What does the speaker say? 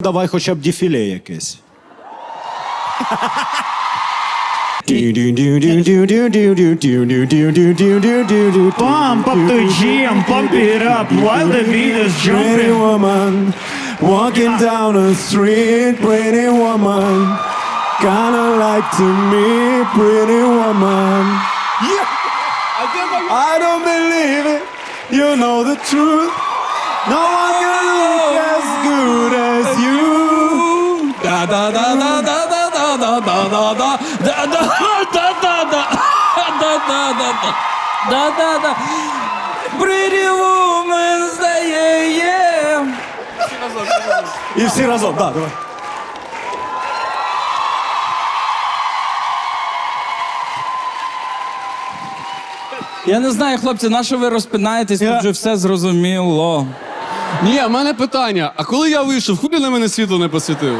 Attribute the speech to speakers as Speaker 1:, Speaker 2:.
Speaker 1: Давай хоча б дефіле якесь.
Speaker 2: Pump up the jam, pump it up while the beat is
Speaker 1: Pretty
Speaker 2: jumping.
Speaker 1: woman, walking down the street, pretty woman, kinda like to me, pretty woman. I don't believe it, you know the truth. No
Speaker 3: да Pretty woman стає є.
Speaker 1: І всі разом, да, давай.
Speaker 3: Я не знаю, хлопці, на що ви розпинаєтесь, тут вже все зрозуміло.
Speaker 4: Ні, в мене питання. А коли я вийшов, худи на мене світло не посвітив?